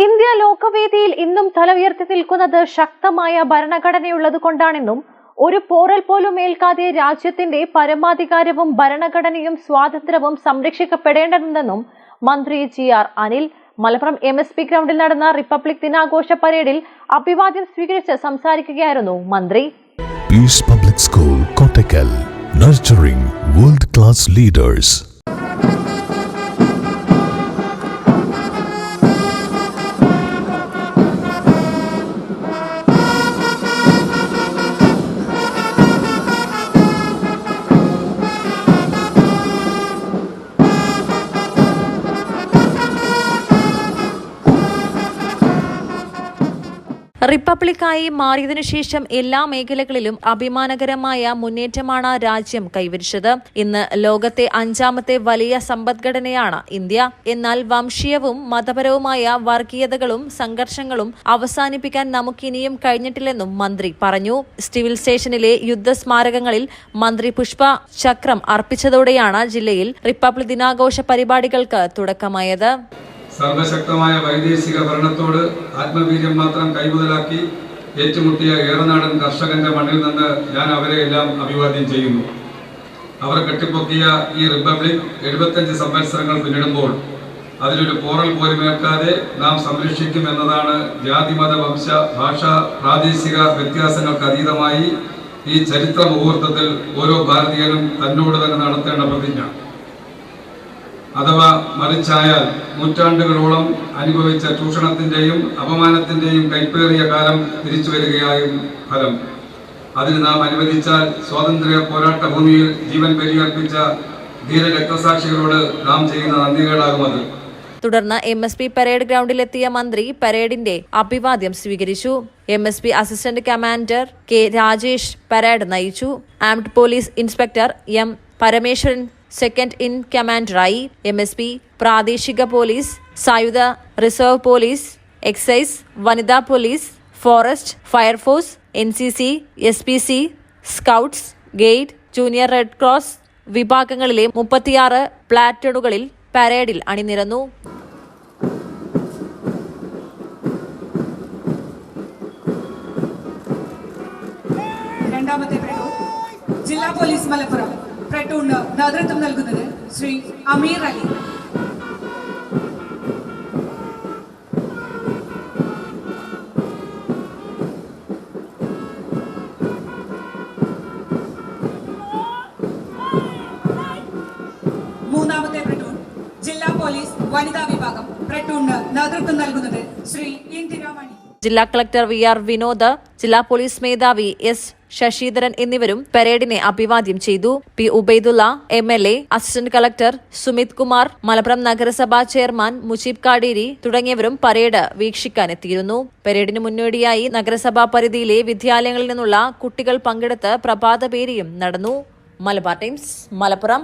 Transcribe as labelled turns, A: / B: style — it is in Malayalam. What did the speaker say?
A: ഇന്ത്യ ലോകവേദിയിൽ ഇന്നും തല ഉയർത്തി നിൽക്കുന്നത് ശക്തമായ ഭരണഘടനയുള്ളത് കൊണ്ടാണെന്നും ഒരു പോറൽ പോലും ഏൽക്കാതെ രാജ്യത്തിന്റെ പരമാധികാരവും ഭരണഘടനയും സ്വാതന്ത്ര്യവും സംരക്ഷിക്കപ്പെടേണ്ടതുണ്ടെന്നും മന്ത്രി G R Anil Malappuram M S P ഗ്രൗണ്ടിൽ നടന്ന റിപ്പബ്ലിക് ദിനാഘോഷ പരേഡിൽ അഭിവാദ്യം സ്വീകരിച്ച് സംസാരിക്കുകയായിരുന്നു മന്ത്രി.
B: Public school Kottakkal nurturing class class
A: റിപ്പബ്ലിക്കായി മാറിയതിനു ശേഷം എല്ലാ മേഖലകളിലും അഭിമാനകരമായ മുന്നേറ്റമാണ് രാജ്യം കൈവരിച്ചത്. ഇന്ന് ലോകത്തെ അഞ്ചാമത്തെ വലിയ സമ്പദ്ഘടനയാണ് ഇന്ത്യ. എന്നാൽ വംശീയവും മതപരവുമായ വർഗീയതകളും സംഘർഷങ്ങളും അവസാനിപ്പിക്കാൻ നമുക്കിനിയും കഴിഞ്ഞിട്ടില്ലെന്നും മന്ത്രി പറഞ്ഞു. സിവിൽ സ്റ്റേഷനിലെ യുദ്ധസ്മാരകങ്ങളിൽ മന്ത്രി പുഷ്പ ചക്രം അർപ്പിച്ചതോടെയാണ് ജില്ലയിൽ റിപ്പബ്ലിക് ദിനാഘോഷ പരിപാടികൾക്ക് തുടക്കമായത്.
C: സർവശക്തമായ വൈദേശിക ഭരണത്തോട് ആത്മവീര്യം മാത്രം കൈമുതലാക്കി ഏറ്റുമുട്ടിയ ഏറനാടൻ കർഷകന്റെ മണ്ണിൽ നിന്ന് ഞാൻ അവരെ എല്ലാം അഭിവാദ്യം ചെയ്യുന്നു. അവർ കെട്ടിപ്പൊക്കിയ ഈ റിപ്പബ്ലിക് എഴുപത്തഞ്ച് സംവത്സരങ്ങൾ പിന്നിടുമ്പോൾ അതിലൊരു പോറൽ പോലുമേൽക്കാതെ നാം സംരക്ഷിക്കും എന്നതാണ് ജാതിമത വംശ ഭാഷ പ്രാദേശിക വ്യത്യാസങ്ങൾക്ക് അതീതമായി ഈ ചരിത്ര മുഹൂർത്തത്തിൽ ഓരോ ഭാരതീയനും തന്നോട് തന്നെ നടത്തേണ്ട പ്രതിജ്ഞ. അഥവാ മറിച്ചായാൽ നൂറ്റാണ്ടുകളോളം അനുഭവിച്ച ചൂഷണത്തിന്റെയും അപമാനത്തിന്റെയും കൈപ്പേറിയ കാലം തിരിച്ചു വരികയായും ഫലം. അതിന് നാം അനുവദിച്ചാൽ സ്വാതന്ത്ര്യ പോരാട്ട ഭൂമിയിൽ ജീവൻ ബലിയർപ്പിച്ച ധീര രക്തസാക്ഷികളോട് നാം ചെയ്യുന്ന നന്ദികളാകും അത്.
A: തുടർന്ന് എം എസ് പി പരേഡ് ഗ്രൗണ്ടിലെത്തിയ മന്ത്രി പരേഡിന്റെ അഭിവാദ്യം സ്വീകരിച്ചു. M S P assistant commander K Rajesh parade നയിച്ചു. Armed police inspector M Parameswaran second in കമാൻഡറായി M S P പ്രാദേശിക പോലീസ് സായുധ റിസർവ് പോലീസ് എക്സൈസ് വനിതാ police forest fire force N C C S P C scouts guide junior red cross വിഭാഗങ്ങളിലെ മുപ്പത്തിയാറ് പ്ലാറ്റണുകളിൽ പരേഡിൽ അണിനിരന്നു.
D: ജില്ലാ പോലീസ് മലപ്പുറം. പ്ലട്ടൂണിന് നേതൃത്വം നൽകുന്നത്? ശ്രീ അമീർ അലി. മൂന്നാമത്തെ പ്ലട്ടൂൺ ജില്ലാ പോലീസ് വനിതാ വിഭാഗം. പ്ലട്ടൂണിന് നേതൃത്വം നൽകുന്നത് ശ്രീ ഇന്ദിരാമണി
A: ജില്ലാ കളക്ടർ വി ആർ വിനോദ് ജില്ലാ പോലീസ് മേധാവി എസ് ശശിധരൻ എന്നിവരും പരേഡിനെ അഭിവാദ്യം ചെയ്തു. P Ubaidulla M L A assistant collector Sumit Kumar Malappuram നഗരസഭാ ചെയർമാൻ മുജീബ് കാടേരി തുടങ്ങിയവരും പരേഡ് വീക്ഷിക്കാനെത്തിയിരുന്നു. പരേഡിന് മുന്നോടിയായി നഗരസഭാ പരിധിയിലെ വിദ്യാലയങ്ങളിൽ നിന്നുള്ള കുട്ടികൾ പങ്കെടുത്ത് പ്രഭാതപേരിയും നടന്നു. മലബാർ ടൈംസ് മലപ്പുറം.